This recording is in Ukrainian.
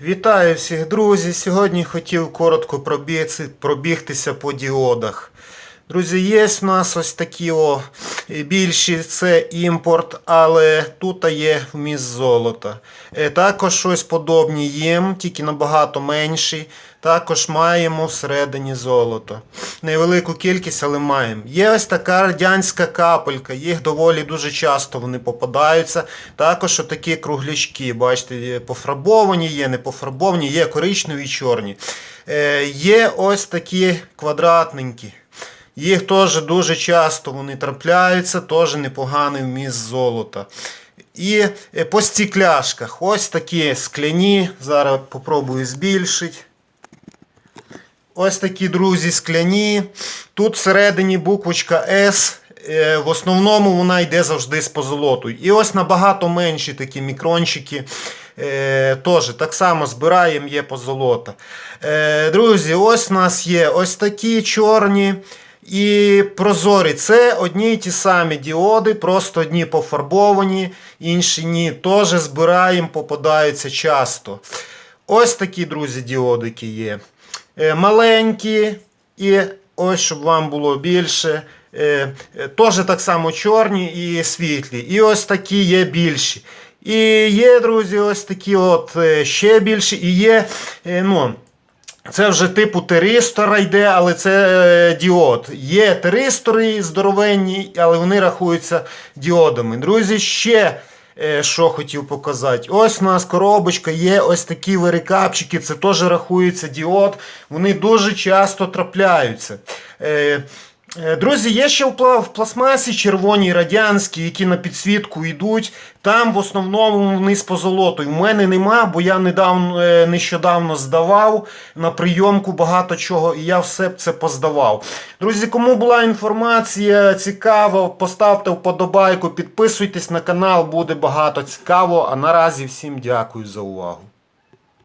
Вітаю всіх, друзі! Сьогодні хотів коротко пробігти, пробігтися по діодах. Друзі, є в нас ось такі о, більші, це імпорт, але тут є вміст золота. Е, Також щось подобні є, тільки набагато менші. Також маємо всередині золото. Невелику кількість, але маємо. Є ось така радянська капелька, їх доволі дуже часто вони попадаються. Також отакі круглячки, бачите, пофарбовані, є не пофарбовані, є коричневі, чорні. Е, є ось такі квадратненькі. Їх теж дуже часто вони трапляються, теж непоганий вміст золота. І е, по стекляшках, ось такі скляні. Зараз попробую збільшити. Ось такі, друзі, скляні. Тут всередині буквочка S. Е, В основному вона йде завжди з позолотою. І ось набагато менші такі мікрончики. Е, Теж так само збираємо, є позолота. Е, Друзі, ось у нас є ось такі чорні. І прозорі це одні й ті самі діоди, просто одні пофарбовані, інші ні. Теж збираємо, попадаються часто. Ось такі, друзі, діодики є. Е, Маленькі і ось, щоб вам було більше. е, е, Теж так само чорні і світлі. І ось такі є більші. І є, друзі, ось такі от ще більші. І є, ну, це вже типу теристора йде, але це е, діод. Є теристори здоровенні, але вони рахуються діодами. Друзі, ще е, що хотів показати. Ось у нас коробочка, є ось такі вирикапчики, це теж рахується діод. Вони дуже часто трапляються. Е, Друзі, є ще в пластмасі червоні радянські, які на підсвітку йдуть. Там в основному вони з позолотою. У мене нема, бо я недавно, е, нещодавно здавав на прийомку багато чого, і я все це поздавав. Друзі, кому була інформація цікава, поставте вподобайку, підписуйтесь на канал, буде багато цікаво. А наразі всім дякую за увагу.